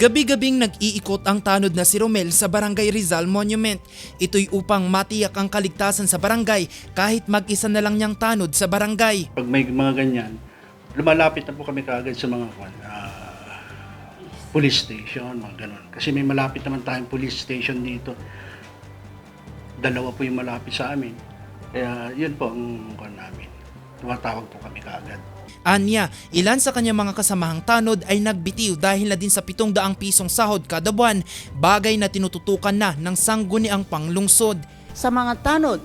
Gabi-gabing nag-iikot ang tanod na si Romel sa Barangay Rizal Monument. Ito'y upang matiyak ang kaligtasan sa barangay kahit mag-isa na lang niyang tanod sa barangay. Pag may mga ganyan, lumalapit na po kami kaagad sa mga ah, police station, mga ganun. Kasi may malapit naman tayong police station dito. Dalawa po yung malapit sa amin. Kaya yun po ang kwan namin. Tumatawag po kami kaagad. Anya, ilan sa kanyang mga kasamahang tanod ay nagbitiw dahil na din sa 700 pisong sahod kada buwan, bagay na tinututukan na ng sangguniang panglungsod. Sa mga tanod,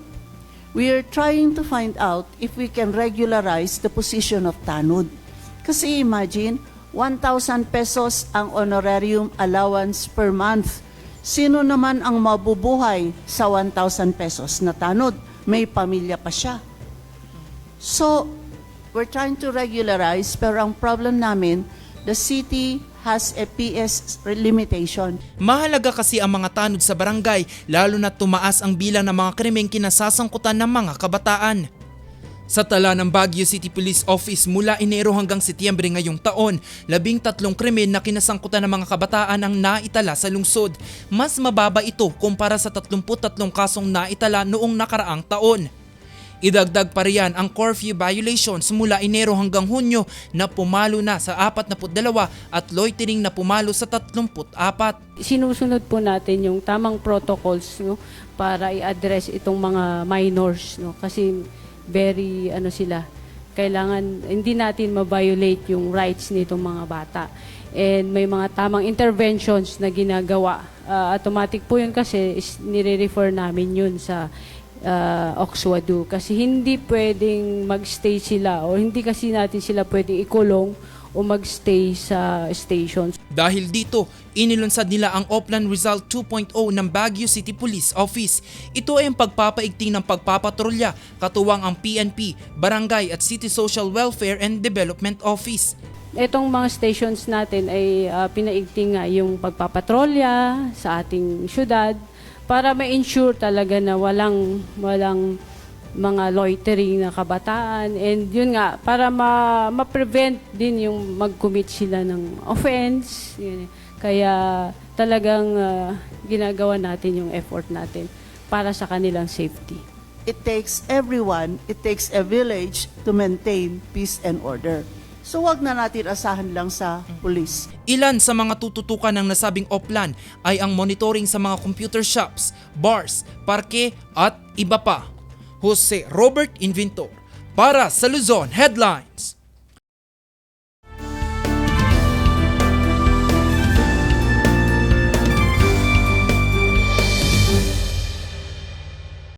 we are trying to find out if we can regularize the position of tanod. Kasi imagine, 1,000 pesos ang honorarium allowance per month. Sino naman ang mabubuhay sa 1,000 pesos na tanod? May pamilya pa siya. So, we're trying to regularize, pero ang problem namin, the city has a PS limitation. Mahalaga kasi ang mga tanod sa barangay lalo na tumaas ang bilang ng mga krimeng kinasasangkutan ng mga kabataan. Sa tala ng Baguio City Police Office mula Enero hanggang Setyembre ngayong taon, labing tatlong krimen na kinasangkutan ng mga kabataan ang naitala sa lungsod. Mas mababa ito kumpara sa 33 kasong naitala noong nakaraang taon. Idagdag pa riyan ang curfew violations mula Enero hanggang Hunyo na pumalo na sa 42 at loitering na pumalo sa 34. sinusunod po natin yung tamang protocols no para i-address itong mga minors no kasi very ano sila kailangan hindi natin ma-violate yung rights nitong mga bata and may mga tamang interventions na ginagawa Ah, automatic po yun kasi is nire-refer namin yun sa uh, Oxwadu kasi hindi pwedeng magstay sila o hindi kasi natin sila pwedeng ikulong o magstay sa stations Dahil dito, inilunsad nila ang Oplan Result 2.0 ng Baguio City Police Office. Ito ay ang pagpapaigting ng pagpapatrolya katuwang ang PNP, Barangay at City Social Welfare and Development Office. Itong mga stations natin ay uh, pinaigting nga yung pagpapatrolya sa ating syudad para ma-ensure talaga na walang walang mga loitering na kabataan and yun nga para ma- ma-prevent din yung mag-commit sila ng offense yun. kaya talagang uh, ginagawa natin yung effort natin para sa kanilang safety it takes everyone, it takes a village to maintain peace and order. So wag na natin asahan lang sa police. Ilan sa mga tututukan ng nasabing Oplan ay ang monitoring sa mga computer shops, bars, parke at iba pa. Jose Robert Inventor para sa Luzon Headlines.